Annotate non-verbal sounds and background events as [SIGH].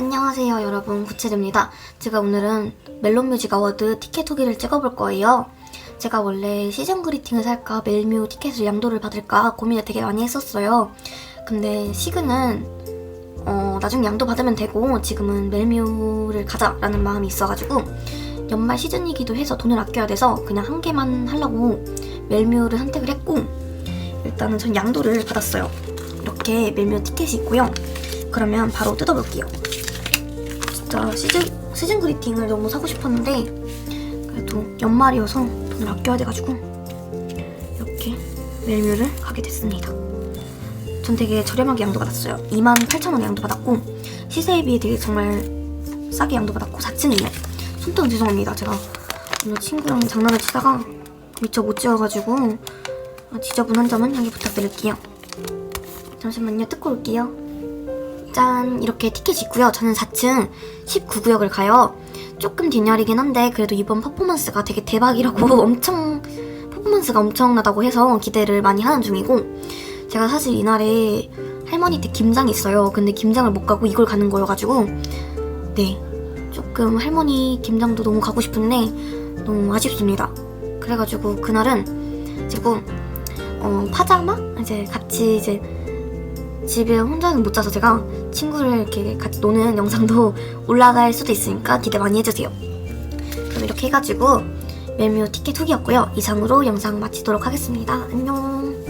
안녕하세요 여러분. 구체입니다. 제가 오늘은 멜론 뮤직 어워드 티켓 후기를 찍어볼 거예요. 제가 원래 시즌 그리팅을 살까 멜뮤 티켓을 양도를 받을까 고민을 되게 많이 했었어요. 근데 시그는 어, 나중에 양도 받으면 되고 지금은 멜뮤를 가자 라는 마음이 있어가지고 연말 시즌이기도 해서 돈을 아껴야 돼서 그냥 한 개만 하려고 멜뮤를 선택을 했고 일단은 전 양도를 받았어요. 이렇게 멜뮤 티켓이 있고요. 그러면 바로 뜯어볼게요 진짜 시즌, 시즌 그리팅을 너무 사고 싶었는데 그래도 연말이어서 돈을 아껴야 돼가지고 이렇게 멜뮤를 가게 됐습니다. 전 되게 저렴하게 양도 받았어요. 28,000원에 양도 받았고 시세에 비해 되게 정말 싸게 양도 받았고 4층이에요. 손등 죄송합니다. 제가 오늘 친구랑 장난을 치다가 미처 못 지어가지고 아, 지저분한 점은 양해 부탁드릴게요. 잠시만요. 뜯고 올게요. 짠 이렇게 티켓이 있고요. 저는 4층 19구역을 가요. 조금 뒷열이긴 한데 그래도 이번 퍼포먼스가 되게 대박이라고 [LAUGHS] 엄청 퍼포먼스가 엄청나다고 해서 기대를 많이 하는 중이고 제가 사실 이날에 할머니 댁 김장이 있어요. 근데 김장을 못 가고 이걸 가는 거여가지고 네 조금 할머니 김장도 너무 가고 싶은데 너무 아쉽습니다. 그래가지고 그날은 지금 어, 파자마 이제 같이 이제 집에 혼자는 못 자서 제가 친구를 이렇게 같이 노는 영상도 [LAUGHS] 올라갈 수도 있으니까 기대 많이 해주세요. 그럼 이렇게 해가지고 멜뮤 티켓 후기였고요. 이상으로 영상 마치도록 하겠습니다. 안녕.